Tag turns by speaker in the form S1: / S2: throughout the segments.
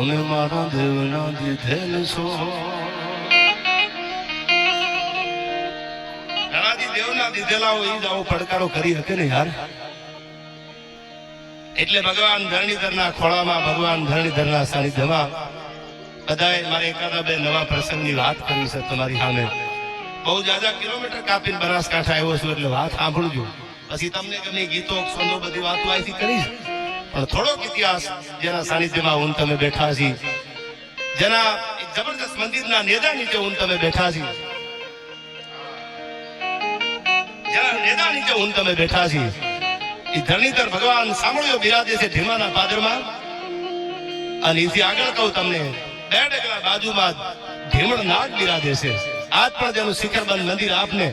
S1: તમે મારા દેવના દીધેલ છો. દેવના દીધેલા હોય જ આવો કરી શકે ને યાર. એટલે ભગવાન ધરણીધરના ખોળામાં, ભગવાન ધરણીધરના સાનિધ્યમાં બધાએ મારે એકાદા બે નવા પ્રસંગની વાત કરી છે તમારી સામે. બહુ જાજા કિલોમીટર કાપીને બનાસકાંઠા આવ્યો છું એટલે વાત સાંભળજો. પછી તમને ગમે ગીતો સોનો બધી વાતો અહીંથી કરીશ. પણ થોડોક ઇતિહાસ જેના સાનિધ્યમાં હું તમે બેઠા છી. જેના જબરદસ્ત મંદિરના નેદા નીચે હું તમે બેઠા છી. જેના નેદા નીચે હું તમે બેઠા છી. એ ધરણીધર ભગવાન સાંભળ્યો બિરાજે છે ધીમાના પાદરમાં. અને એથી આગળ કહું તમને, બે ડગલા બાજુમાં ધીમણ નાગ બિરાજે છે. આજ પણ જેનું શિખરબંધ મંદિર આપને,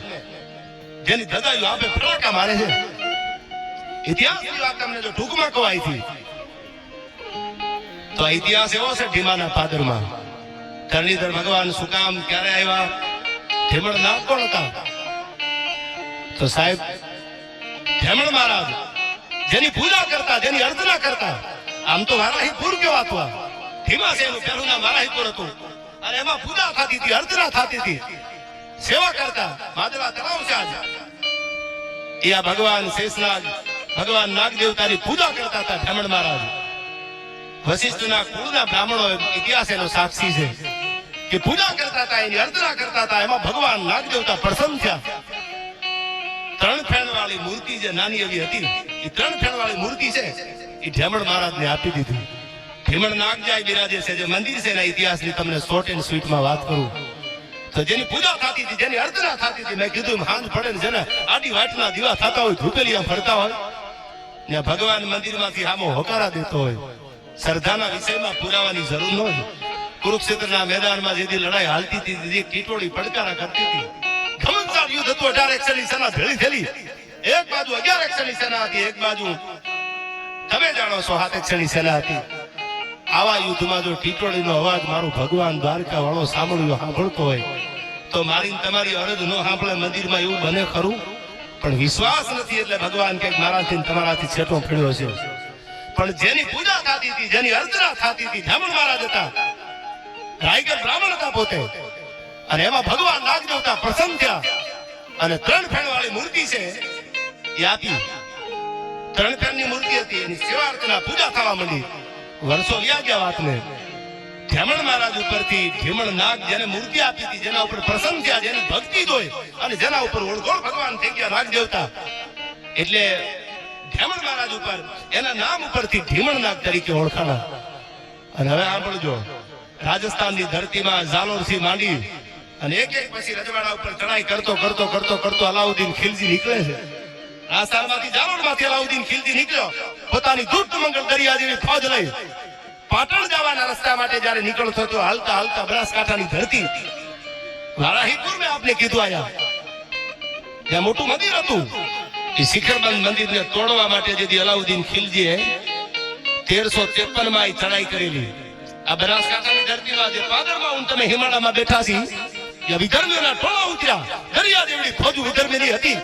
S1: જેની ધજાયું આપે ફટાકા મારે છે. ઇતિહાસની વાત તમને જો ટૂંકમાં કહું અહીંથી તો ઇતિહાસ એવો છે ધીમાના પાદરમાં. ધરણીધર ભગવાન શું ક્યારે આવ્યા? ધીમણ નાગ કોણ હતા? તો સાહેબ, ધેમણ મહારાજ, જેની પૂજા કરતા, જેની અર્ચના કરતા, આમ તો વારાહીપુર કહેવાતું આ ધીમા છે એનું પહેલું નામ વારાહીપુર હતું. અને એમાં પૂજા થતી હતી, અર્ચના થતી હતી. સેવા કરતા, માદરા તળાવ છે આજે એ આ ભગવાન શેષનાગ ભગવાન નાગ દેવતાની પૂજા કરતા હતા બ્રાહ્મણ મહારાજ. વશિષ્ઠના કુળના બ્રાહ્મણો ઇતિહાસ એનો સાક્ષી છે કે પૂજા કરતા હતા, એની અર્ચના કરતા હતા, એમાં ભગવાન નાગ દેવતા પ્રસન્ન થયા. ત્રણ ફેણ વાળી મૂર્તિ જે નાની એવી હતી, એ ત્રણ ફેણ વાળી મૂર્તિ છે, એ ઢેમણ મહારાજને આપી દીધી. ઢેમણ નાગજાય બિરાજે છે, જે મંદિર છે એના ઇતિહાસની તમને શોર્ટ એન્ડ સ્વીટમાં વાત કરું. તો જેની પૂજા થતી હતી, જેની અર્ચના થતી હતી, મેં કીધું હાંજ પડે ને જેને આડી વાટના દીવા થતા હોય, ધૂપેલિયા ફરતા હોય ને ભગવાન મંદિરમાંથી આમો હોકારા દેતો હોય. શ્રદ્ધાના વિષયમાં પુરાવાની જરૂર ન હોય. કુરુક્ષેત્રના મેદાનમાં જેથી લડાઈ હાલતી હતી જે કીટોળી પડકારા કરતી હતી. ઘમંડસાર યુદ્ધ હતું, અઢાર એકસઠની સેના ભેળી થયેલી એક બાજુ અગિયાર એકસઠની સેના હતી, એક બાજુ તમે જાણો છો હાથ એકસઠની સેના હતી. આવા યુદ્ધમાં જો ટીટોળીનો અવાજ મારો ભગવાન દ્વારકા વાળો સાંભળ્યો, સાંભળતો હોય, તો મારી તમારી અરજ ન સાંભળે, મંદિરમાં એવું બને ખરું? પણ વિશ્વાસ નથી એટલે ભગવાન કંઈક મારાથી તમારાથી છેટો ફેડ્યો છે. પણ જેની પૂજા થતી હતી, જેની અર્ચના થતી હતી, બ્રાહ્મણ મહારાજ હતા. રાયગઢ બ્રાહ્મણ હતા પોતે. અને એમાં ભગવાન નાગ દેવતા પ્રસન્ન થયા. અને ત્રણ ફેણ વાળી મૂર્તિ છે, એ આપી. ત્રણ ફેણની મૂર્તિ હતી, એની સેવા અર્ચના, પૂજા થવા માંડી. વર્ષો વ્યા ગયા વાતને. ધેમણ મહારાજ ઉપરથી ભીમણ નાગ જેને મૂર્તિ આપી હતી, જેના ઉપર પ્રસંગ થયા, જેની ભક્તિ જોઈ અને જેના ઉપર ઓળખોળ ભગવાન થઈ ગયા નાગ દેવતા એટલે ધેમણ મહારાજ ઉપર, એના નામ ઉપરથી ભીમણ નાગ તરીકે ઓળખાણા. અને હવે સાંભળજો, રાજસ્થાનની ધરતીમાં ઝાલોરથી માંડી અને એક એક પછી રજવાડા ઉપર ચડાઈ કરતો કરતો કરતો કરતો અલાઉદ્દીન ખિલજી નીકળે છે. રાજસ્થાનમાંથી ઝાલોરમાંથી અલાઉદ્દીન ખિલજી નીકળ્યો. પોતાની દુષ્ટ મંગળ દરિયા જેવી ફોજ લઈ પાટણ જવાના રસ્તા માટે જયારે નીકળતો હતો હાલતા હાલતા બનાસકાંઠાની ધરતી વારાહીપુર મેં આપને કીધું આયા. ત્યાં મોટું મંદિર હતું, એ શિખરબંધ મંદિરને તોડવા માટે જેથી અલાઉદ્દીન ખિલજીએ તેરસો ત્રેપનમાં ચડાઈ કરેલી. આ બનાસકાંઠાની ધરતીમાં જે પાદરમાં હું તમે હિમાલયમાં બેઠા છી ત્યાં વિધર્મીઓના ટોળા ઉતર્યા. દરિયા જેવડી ફોજ વિધર્મીની હતી.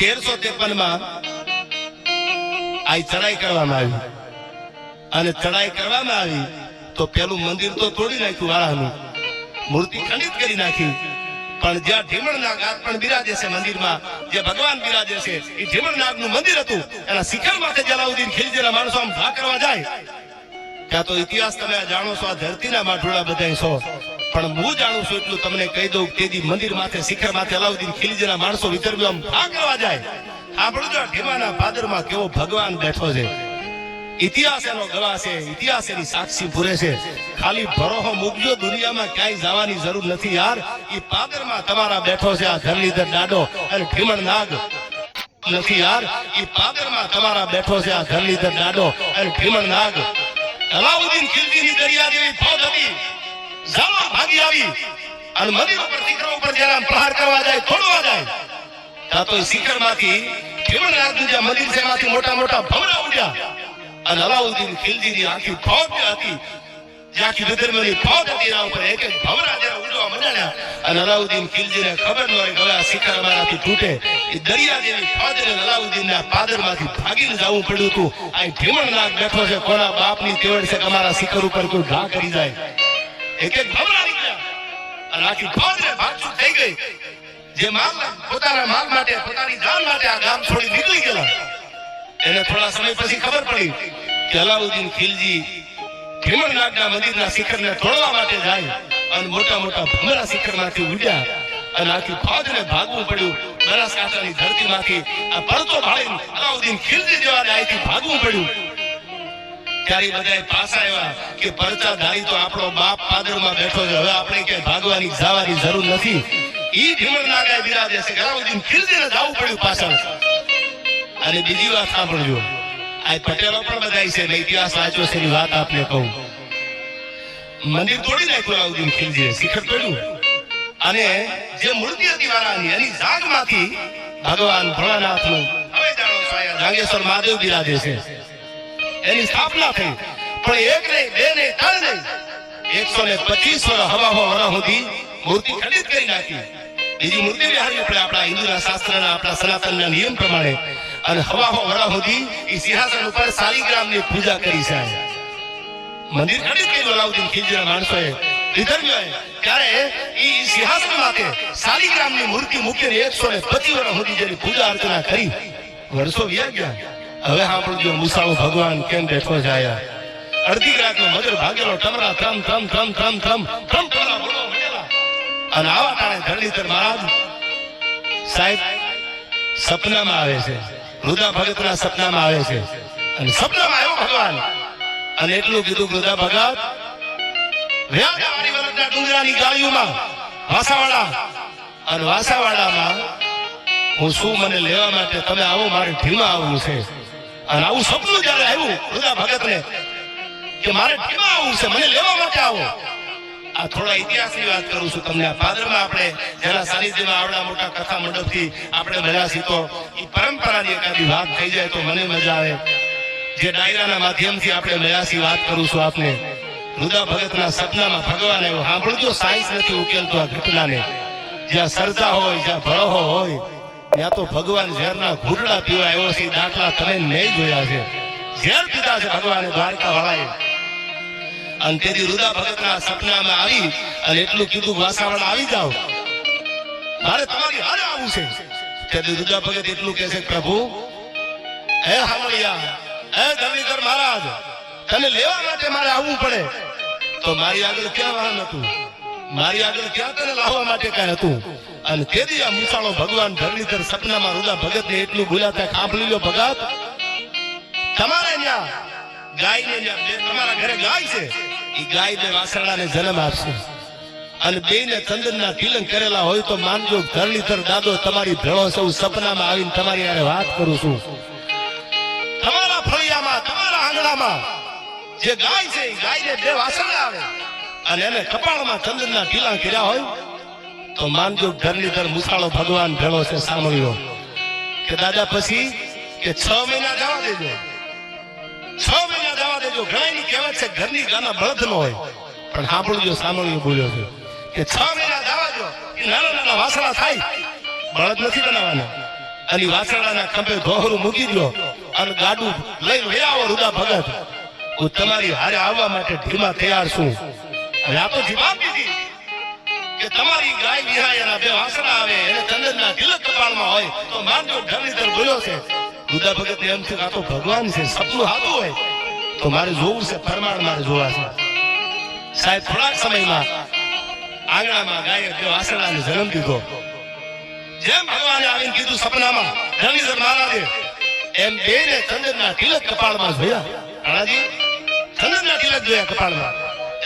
S1: તેરસો ત્રેપનમાં આ ચડાઈ કરવામાં આવી. અને ચડાઈ કરવામાં આવી, તો પેલું મંદિર તો તોડી નાખ્યું વાળાનું. મૂર્તિ ખંડિત કરી નાખી. પણ જ્યાં ઢીમણનાગ આજ પણ બિરાજે છે મંદિરમાં, જે ભગવાન બિરાજે છે, એ ઢીમણનાગનું મંદિર હતું. એના શિખર માથે જલાઉદ્દીન ખિલજીના માણસો આમ ભા કરવા જાય. ત્યાં તો ઇતિહાસ તમે જાણો છો, આ ધરતીના માઠોડા બધાય છો. પણ હું જાણું છું એટલું તમને કહી દઉં કે તેદી મંદિર માથે, શિખર માથે અલાઉદ્દીન ખિલજીના માણસો વિતરવી આમ ભા કરવા જાય. આપણું જો ઢીમાના પાદરમાં કેવો ભગવાન બેઠો છે. ઇતિહાસ ગવાહ છે ઇતિહાસ સાક્ષી પૂરે છે. ખાલી ભરોહો મૂકજો, દુનિયામાં ક્યાંય જવાની જરૂર નથી યાર. એ પાદરમાં તમારા બેઠો છે આ ધરણીધર દાડો અને ભીમણ નાગ. નથી યાર એ પાદરમાં તમારા બેઠો છે આ ધરણીધર દાડો અને ભીમણ નાગ. અલાઉદ્દીન ખિલજીની દરિયા જેવી ફોજ હતી. ઝાલોર ભાગી આવી અને મંદિર ઉપર, શિખરો ઉપર જરા પ્રહાર કરવા જાય, તોડવા જાય. ત્યાં તો શિખરમાંથી ભીમણ નાગનું મંદિર છે મોટા મોટા ભવરા ઉડ્યા. અને અલાઉદ્દીન ખિલજીની આખી ફોજ હતી. જે આખી વિધર્મની ફોજ હતી એના ઉપર એક એક ભવરા જરા ઉડવા ઉડાડ્યા અને અલાઉદ્દીન ખિલજીને ખબર ન હોય હવે આ અમારાથી તૂટે. એ દરિયા જેવી ફોજને અલાઉદ્દીનના પાદરમાંથી ભાગીને જવું પડ્યું હતું. આ ભીમણ નાગ બેઠો છે, કોના બાપની તેવડ છે અમારા શિખર ઉપર કોઈ ઘા કરી જાય. એક એક ભમરા નીકળ્યા. અને આખી ફોજને ભાગછૂટ થઈ ગઈ. જે માલ પોતાના માલ માટે, પોતાની જાન માટે આ ગામ છોડી નીકળી ગયેલા. એને થોડા સમય પછી ખબર પડી કે અલાઉદ્દીન ખિલજી ભીમણનાથના મંદિરના શિખરને તોડવા માટે જાય અને મોટા મોટા ભમરા શિખરમાંથી ઉડ્યા અને આખી ફોજને ભાગવું પડ્યું. બનાસકાંઠાની ધરતીમાંથી આ પડતો ભાળીને અલાઉદ્દીન ખિલજી જેવા અહીંથી ભાગવું પડ્યું. ત્યારે બધાય પાછા આવ્યા કે પરચા ધારી તો આપણો બાપ પાદરમાં બેઠો છે. હવે આપણે ક્યાંય ભાગવાની જવાની જરૂર નથી. ઈ ભીમણ નાગાએ બિરાજે છે. કે અલાઉદ્દીન ખિલજીને જવું પડ્યું પાછળ. અને બીજી વાત સાંભળજો. આ પટેલો પણ બધાય છે ને ઇતિહાસ વાંચ્યો છે એની વાત આપને કહું. મંદિર તોડી નાખ્યું અલાઉદ્દીન ખિલજીએ, શિખર તોડ્યું. અને જે મૂર્તિ હતી વાળાની એની જાગમાંથી ભગવાન ભોળાનાથનું, હવે જાણો મહાદેવ બિરાજે છે. એની સ્થાપના થઈ. પણ એક નહીં, બે નહીં, ત્રણ નહીં. એકસો ને પચીસ વર્ષ હવા હો વર્ષ સુધી મૂર્તિ ખંડિત કરી નાખી. બીજી મૂર્તિ બિહારી આપણે આપણા હિન્દુના શાસ્ત્રના, આપણા સનાતનના નિયમ પ્રમાણે અને હવા હો વર્ષ સુધી એ સિંહાસન ઉપર શાલિગ્રામની પૂજા કરી છે. મંદિર ખંડિત કર્યું અલાઉદ્દીન ખિલજીના માણસોએ. વિધર્મીઓએ ત્યારે ઈ સિંહાસન માથે શાલિગ્રામની મૂર્તિ મૂકીને એકસો ને પચીસ વર્ષ સુધી જેની પૂજા અર્ચના કરી. વર્ષો વ્યા ગયા. હવે સાંભળજો મુસાળો ભગવાન કેમ બેઠો જાય અડધી કલાકનો મગર ભાગેલો ટમરા ત્રમ ત્રમ ત્રમ ત્રમ ત્રમ ત્રમ ટમરા બોલવા માંડેલા. અને આવા ટાણે ધરણીધર મહારાજ સાહેબ સપનામાં આવે છે. રુદા ભગતના સપનામાં આવે છે. અને સપનામાં આવ્યો ભગવાન. અને એટલું કીધું રુદા ભગત ડુંગરાની ગાળીઓમાં વાસાવાડા. અને વાસાવાડામાં હું શું મને લેવા માટે તમે આવો, મારે ઢીમાં આવવું છે. અને આવું સપનું જયારે આવ્યું રુદા ભગતને, કે મારે ઢીમાં આવવું છે, મને લેવા માટે આવો. આ થોડા ઇતિહાસની વાત કરું છું તમને. આ પાદરમાં આપણે જેના સાનિધ્યમાં આવડા મોટા કથા મંડપથી આપણે મળ્યા તો એ પરંપરાની એકાદી વાત થઈ જાય તો મને મજા આવે. જે ડાયરાના માધ્યમથી આપણે મળ્યા વાત કરું છું આપને. રુદા ભગતના સપનામાં ભગવાન એવો સાંભળજો સાયન્સ નથી ઉકેલતો આ ઘટનાને. જ્યાં સરજા હોય, જ્યાં ભળહો હોય, ત્યાં તો ભગવાન ઝેરના ઘૂંટડા પીવા એવો છે દાખલા તમે નહીં જોયા છે. ઝેર પીતા છે ભગવાને દ્વારકા વાળાએ અને તેથી રુદા ભગતના સપનામાં આવી અને એટલું કીધું વાસાવાળા આવી જાઓ. મારે તમારી હારે આવવું છે. તેથી રુદા ભગત એટલું કહે છે, પ્રભુ, હે હામળિયા, હે ધરણીધર મહારાજ, તને લેવા માટે મારે આવવું પડે. તો મારી આગળ ક્યાં વાહન હતું? મારી આગળ ક્યાં તને લાવવા માટે કાંઈ હતું? અને તેથી આ મુસાળો ભગવાન ધરણીધર સપનામાં રુદા ભગતને એટલું બોલાતા સાંભળી લો ભગત, તમારે ત્યાં ગાય ને તમારા ઘરે ગાય છે. એ ગાય ને જન્મ આપશે. અને બેને ચંદનના તિલક કરેલા હોય તો માનજો ધરણીધર દાદો તમારી ભેળો સૌ સપનામાં આવીને તમારી યારે વાત કરું છું. તમારા ફળિયામાં, તમારા આંગણામાં જે ગાય છે એ ગાયને બે વાસરડા આવે. અને એને કપાળમાં ચંદનના ટીલા કર્યા હોય તો માનજો ધરણીધર મુસાળો ભગવાન ભેળો છે, સાંભળ્યો. કે દાદા પછી કે છ મહિના જવા દેજો. છ મહિના દેજો ઘણાની કહેવત છે ઘરની ગાના બળદ ન હોય. પણ સાંભળજો સાંભળ્યું બોલ્યો છે. કે છ મહિના દાવાજો નાના નાના વાસણા થાય. બળદ નથી બનાવવાના. અને વાસણાના ખંભે ગોહરું મૂકી દો અને ગાડું લઈ લઈ આવો રુદા ભગત. હું તમારી હારે આવવા માટે ધીમા તૈયાર છું. હવે આ તો જવાબ દીધી કે તમારી ગાય વિહાયાના બે વાસણા આવે, એને ચંદનના તિલક કપાળમાં હોય, તો માનજો ધરણીધર બોલ્યો છે. રુદા ભગત એમ છે આ તો ભગવાન છે, સપનું હાથું હોય. તો મારે જોવું છે, પરમાણ મારે જોવા છે. સાહેબ, થોડાક સમયમાં આંગણામાં ગાયક બે વાસણાને જન્મ દીધો જેમ ભગવાને આવીને કીધું સપનામાં ધરણીધર મહારાજે, એમ બેને ચંદનના તિલક કપાળમાં જોયા. રાણાજી ચંદનના તિલક જોયા કપાળમાં.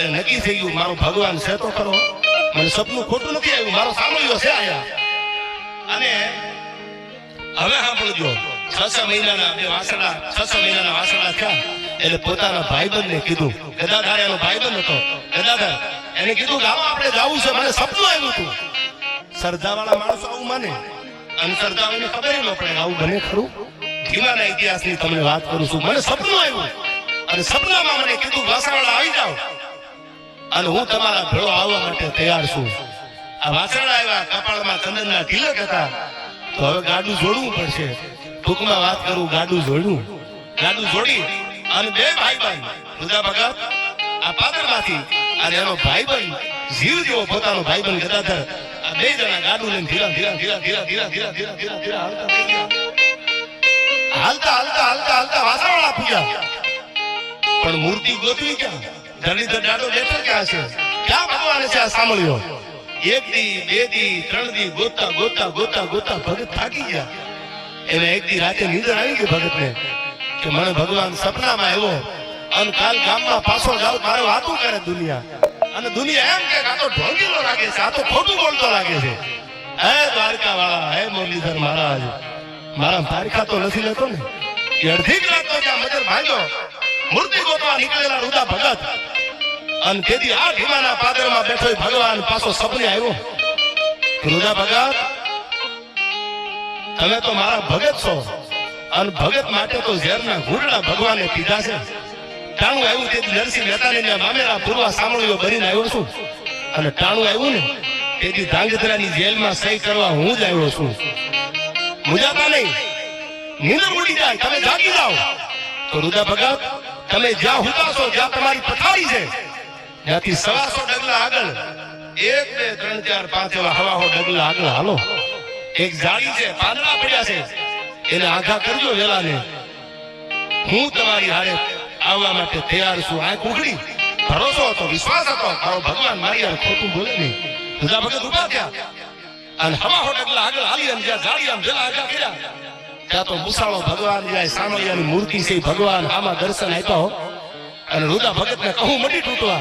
S1: એ નક્કી થઈ ગયું, મારો ભગવાન છે તો ખરો. મને સપનું ખોટું નથી આવ્યું, મારો સાંભળ્યો છે આયા. અને હવે સાંભળજો, છ છ મહિનાના બે વાસણા, છ છ મહિનાના વાસણા થયા. એટલે પોતાના ભાઈબંધને કીધું. ગદાધાર, એનો ભાઈબંધ હતો. ગદાધાર, એને કીધું કે આપણે જવું છે. મને સપનું આવ્યું હતું. સરદાવાળા માણસો આવું માને. અને સરદાવાને ખબર ન પડે આવું બને ખરું. ધીમાના ઇતિહાસની તમને વાત કરું છું. મને સપનું આવ્યું. અને સપનામાં મને કીધું વાસણવાળા આવી જાઓ. અને હું તમારા ભેળો આવવા માટે તૈયાર છું. આ વાસરડા આવ્યા કપાળમાં ચંદનના તિલક હતા. તો હવે ગાડું જોડવું પડશે. ટૂંકમાં વાત કરું, ગાડું જોડવું ગાડું જોડી અને બે ભાઈ ભાઈ ખુદા ભગત, આ પાદરમાંથી, અને એનો ભાઈબંધ જીવ જેવો પોતાનો ભાઈબંધ ગદાધર આ બે જણા ગાડું લઈને ધીરા ધીરા ધીરા ધીરા ધીરા ધીરા ધીરા ધીરા ધીરા હાલતા હાલતા હાલતા હાલતા હાલતા વાસણવાળા પૂજા. પણ મૂર્તિ ગોતવી ક્યાં? ધરણીધર દાડો બેઠો ક્યાં છે? ક્યાં ભગવાન છે આ સાંભળ્યો? એક દી, બે દી, ત્રણ દી ગોતતા ગોતા ગોતા ગોતા ભગત થાકી ગયા. એને એક દી રાતે નીંદર આવી ગઈ ભગતને. કે મને ભગવાન સપનામાં આવ્યો અને કાલ ગામમાં પાછો જાવ, મારે વાતું કરે દુનિયા. અને દુનિયા એમ કે આ તો ઢોંગીલો લાગે છે, આ તો ખોટું બોલતો લાગે છે. હે દ્વારકા વાળા હે મુરલીધર મહારાજ, મારા તારીખા તો નથી લેતો ને. કે અડધી કલાક તો ત્યાં મજર ભાગ્યો. મૂર્તિ ગોતવા નીકળેલા રૂદા ભગત. અને તેથી આ ભીમાના પાદરમાં બેઠો ભગવાન પાછો સપને આવ્યો. રૂદા ભગત, તમે તો મારા ભગત છો. અને ભગત માટે તો ઝેરના ઘૂંટડા ભગવાને પીધા છે. ટાણું આવ્યું તે નરસિંહ મહેતાને ત્યાં મામેરા પૂર્વા સાંભળ્યો ભરીને આવ્યો છું. અને ટાણું આવ્યું ને તેથી ધાંગધ્રાની જેલમાં સહી કરવા હું જ આવ્યો છું. મુજાતા નહીં. નીંદર ઉડી જાય, તમે જાગી જાઓ. તો રુદા ભગત, તમે જ્યાં હુતાશો જ્યાં તમારી પથારી છે. ત્યાંથી સવાસો ડગલા આગળ, એક, બે, ત્રણ, ચાર, પાંચ એવા હવાહો ડગલા આગળ હાલો. એક જાળી છે, પાંદડા પડ્યા છે. એને આઘા કરજો વેલાને. હું તમારી હારે આવવા માટે તૈયાર છું. આંખ ઉઘડી. ભરોસો હતો, વિશ્વાસ હતો. મારો ભગવાન મારી હારે ખોટું બોલે નહીં. બધા ભગત ઊભા થયા. અને હવા હોટ એટલે આગળ હાલી અને જ્યાં જાળી આમ વેલા આઘા કર્યા, ત્યાં તો મુસાળો ભગવાન, જાય સામૈયાની મૂર્તિ છે ભગવાન આમાં દર્શન આપ્યા અને રુદા ભગત ને કહું, મટી તૂટવા,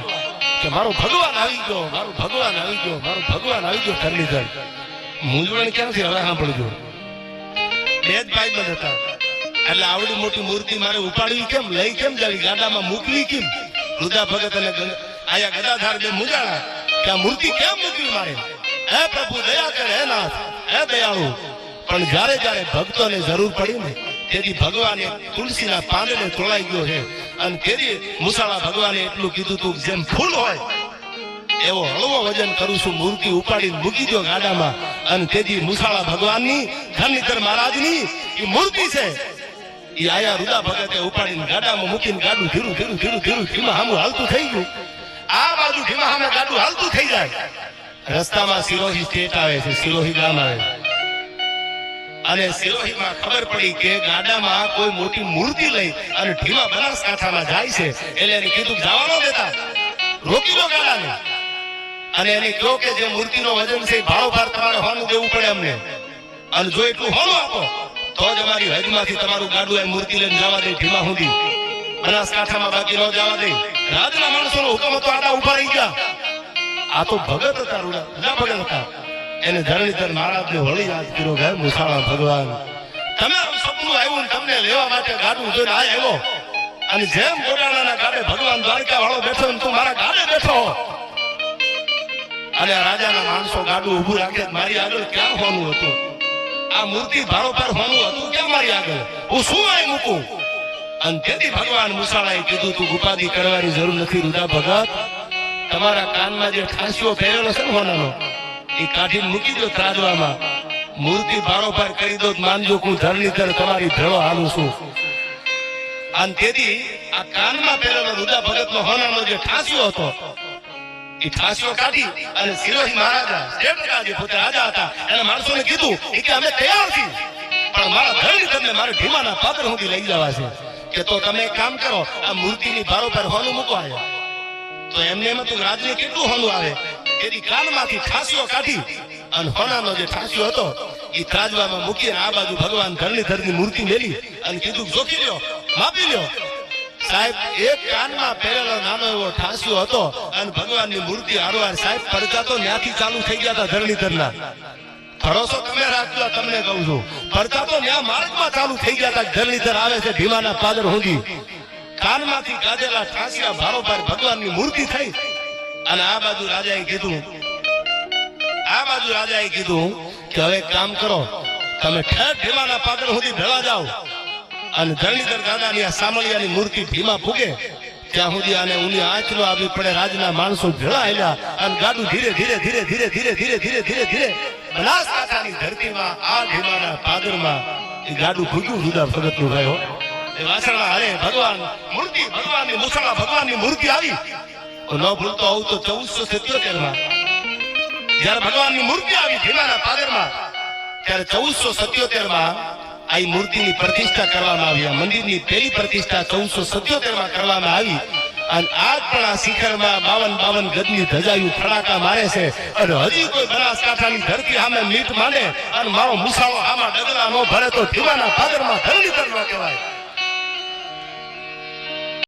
S1: કે મારો ભગવાન આવી ગયો, મારો ભગવાન આવી ગયો, મારો ભગવાન આવી ગયો ધરણીધર મૂંઝવણ ક્યાંથી હવે સાંભળજો? બે જ ભાઈ બંધ હતા. એટલે આવડી મોટી મૂર્તિ મારે ઉપાડવી કેમ? લઈ કેમ જાવી? ગાડામાં મૂકવી કેમ? રુદા ભગત અને આયા ગદાધાર બે મુજાણા કે આ મૂર્તિ કેમ મૂકવી મારે? હે પ્રભુ, દયા કર, હે નાથ, હે દયાળુ. પણ જ્યારે જ્યારે ભક્તોને જરૂર પડી ને, તેથી ભગવાને તુલસીના પાંદડે તોળાઈ ગયો છે. અને તેથી મુસાળા ભગવાને એટલું કીધું તું જેમ ફૂલ હોય એવો હળવો વજન કરું છું, મૂર્તિ ઉપાડીને મૂકી દો ગાડામાં. અને તેથી મુસાળા ભગવાનની ધરણીધર મહારાજની એ મૂર્તિ છે. એ આયા રુદા ભગતે ઉપાડીને ગાડામાં મૂકીને ગાડું ધીરું ધીરું ધીરું ધીરું, ધીમા હામું હાલતું થઈ ગયું. આ બાજુ ધીમા હામે ગાડું હાલતું થઈ જાય. રસ્તામાં સિરોહી સ્ટેટ આવે છે, સિરોહી ગામ આવે. અને સિરોહીમાં ખબર પડી કે ગાડામાં કોઈ મોટી મૂર્તિ લઈ અને ઢીમા બનાસકાંઠામાં જાય છે. એટલે એને કીધું જવા ન દેતા. રોકી દો ગાડાને. અને એને કહો કે જે મૂર્તિનો વજન છે ભાવ ભાર તમારે હોવાનું દેવું પડે અમને. અને જો એટલું હોનું આપો, તો જ અમારી હદમાંથી તમારું ગાડું એ મૂર્તિ લઈને જવા દે ઢીમા સુધી બનાસકાંઠામાં બાકી ન જવા દે. રાજના માણસોનો હુકમ હતો, આડા ઊભા રહી ગયા. આ તો ભગત હતા, રૂડા. ના ભગત હતા. એને ધરણીધર મહારાજને વળી યાદ કર્યો ગયા મુસાળા ભગવાન તમે સપનું આવ્યું તમને લેવા માટે ગાડું જોઈને આ આવ્યો. અને જેમ ગોડાણાના ગાડે ભગવાન દ્વારકા વાળો બેઠો ને તું મારા ગાડે બેઠો. અને રાજાના માણસો ગાડું ઊભું રાખે મારી આગળ ક્યાં હોનું હતું? આ મૂર્તિ ભારો પર હોનું હતું? ક્યાં મારી આગળ? હું શું આય મૂકું? અને તેથી ભગવાન મુસાળાએ કીધું, તું ઉપાધિ કરવાની જરૂર નથી રુદા ભગત. તમારા કાનમાં જે ઠાંસીઓ પહેરેલો છે ને હોનાનો, એ કાઢીને મૂકી દો ત્રાજવામાં. મૂર્તિ ભારોભાર કરી દો માનજો હું ધરની ધર તમારી ભેળો હાલું છું. અને તેથી આ કાનમાં પહેરેલો રુદા ભગતનો હોનાનો જે ઠાંસ્યો હતો એ ઠાંસ્યો કાઢી અને સિરોહી મહારાજા સ્ટેટના પોતે રાજા હતા. એના માણસોને કીધું કે અમે તૈયાર છીએ. પણ મારા ધરણીધરને મારે ભીમાના પાત્ર સુધી લઈ જવા છે. કે તો તમે એક કામ કરો, આ આવ્યો તો એમને એમ હતું રાજને કેટલું હોનું આવે? એની કાનમાંથી ઠાંસીઓ કાઢી અને હોનાનો જે ઠાંસ્યો હતો એ ત્રાજવામાં મૂકીને આ બાજુ ભગવાન ધરણીધરની મૂર્તિ મેલી અને કીધું જોખી લ્યો, માપી લ્યો. સાહેબ, એક કાનમાં પહેરેલો નાનો એવો ઠાસ્યો હતો અને ભગવાનની મૂર્તિ હારવાર સાહેબ પડતા તો ત્યાંથી ચાલુ થઈ ગયા હતા ધરણીધરના. ભરોસો તમે રાખજો, તમને કહું છું. પડતા તો ત્યાં માર્ગમાં ચાલુ થઈ ગયા હતા, ધરણીધર આવે છે ભીમાના પાદર સુધી. કાનમાંથી ગાજેલા ઠાંસિયા ભારોભાર ભગવાનની મૂર્તિ થઈ. અને આ બાજુ રાજાએ કીધું, આ બાજુ રાજાએ કીધું કે હવે કામ કરો, તમે ઠેર ભીમાના પાદર સુધી ભેળા જાઓ. અને ધરણીધર દાદાની આ સામળિયાની મૂર્તિ ભીમા ફૂગે. ત્યાં સુધી આને ઉની આંચલો આવી પડે, રાજના માણસો ભેળાયેલા અને ગાડું ધીરે ધીરે ધીરે ધીરે ધીરે ધીરે ધીરે ધીરે ધીરે બનાસકાંઠાની ધરતીમાં, આ ભીમાના પાદરમાં એ ગાડું ભૂજું જુદા ભગતનું રહ્યો એ વાસણા હરે ભગવાન, મૂર્તિ, ભગવાનની મુસળા ભગવાનની મૂર્તિ આવી. ન ભૂલતો આવું તો ચૌદસો સિત્યોતેરમાં જ્યારે ભગવાનની મૂર્તિ આવી ભીમાના પાદરમાં, ત્યારે ચૌદસો સત્યોતેરમાં આ મૂર્તિની પ્રતિષ્ઠા કરવામાં આવી, આ મંદિરની પહેલી પ્રતિષ્ઠા ચૌદસો સત્યોતેરમાં કરવામાં આવી. અને આજ પણ આ શિખરમાં બાવન બાવન ગજની ધજાયું ફડાકા મારે છે. અને હજી કોઈ બનાસકાંઠાની ધરતી સામે મીટ માંડે અને મારો મુસાળો આમાં ડગલા નો ભરે તો ધીમાના પાદરમાં ધરણી કરવા કહેવાય.